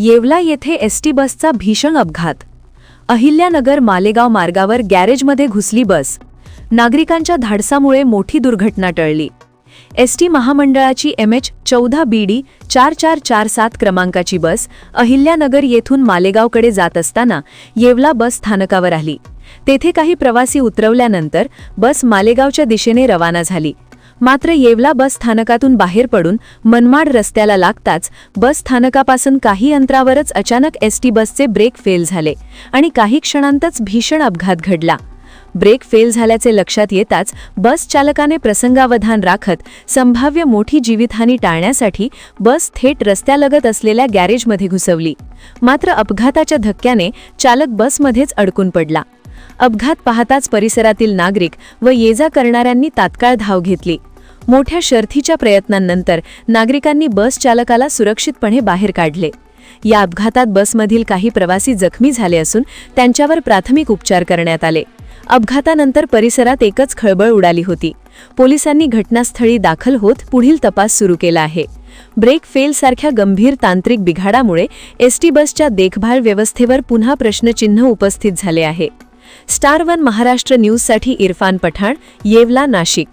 येवला येथे एसटी बसचा भीषण अपघात. अहिल्यानगर मालेगाव मार्गावर गॅरेजमध्ये घुसली बस. नागरिकांच्या धाडसामुळे मोठी दुर्घटना टळली. एसटी महामंडळाची एम एच चौदा बी डी चार चार चार सात क्रमांकाची बस अहिल्यानगर येथून मालेगावकडे जात असताना येवला बस स्थानकावर आली. तेथे काही प्रवासी उतरवल्यानंतर बस मालेगावच्या दिशेने रवाना झाली. मात्र येवला बस स्थानकातून बाहेर पडून मनमाड रस्त्याला लागताच बस स्थानकापासून काही अंतरावरच अचानक एसटी बसचे ब्रेक फेल झाले आणि काही क्षणांतच भीषण अपघात घडला. ब्रेक फेल झाल्याचे लक्षात येताच बस चालकाने प्रसंगावधान राखत संभाव्य मोठी जीवितहानी टाळण्यासाठी बस थेट रस्त्यालगत असलेल्या गॅरेजमध्ये घुसवली. मात्र अपघाताच्या धक्क्याने चालक बसमध्येच अडकून पडला. अपघात पाहताच परिसरातील नागरिक व ये जा करणाऱ्यांनी तात्काळ धाव घेतली. मोठ्या शर्थीच्या प्रयत्नांनंतर नागरिकांनी बस चालकाला सुरक्षितपणे बाहेर काढले. या अपघातात बसमधील काही प्रवासी जखमी झाले असून त्यांच्यावर प्राथमिक उपचार करण्यात आले. अपघातानंतर परिसरात एकच खळबळ उडाली होती. पोलिसांनी घटनास्थळी दाखल होत पुढील तपास सुरू केला आहे. ब्रेक फेल सारख्या गंभीर तांत्रिक बिघाडामुळे एसटी बसच्या देखभाल व्यवस्थेवर पुन्हा प्रश्नचिन्ह उपस्थित झाले आहे. स्टार वन महाराष्ट्र न्यूजसाठी इरफान पठाण येवला नाशिक.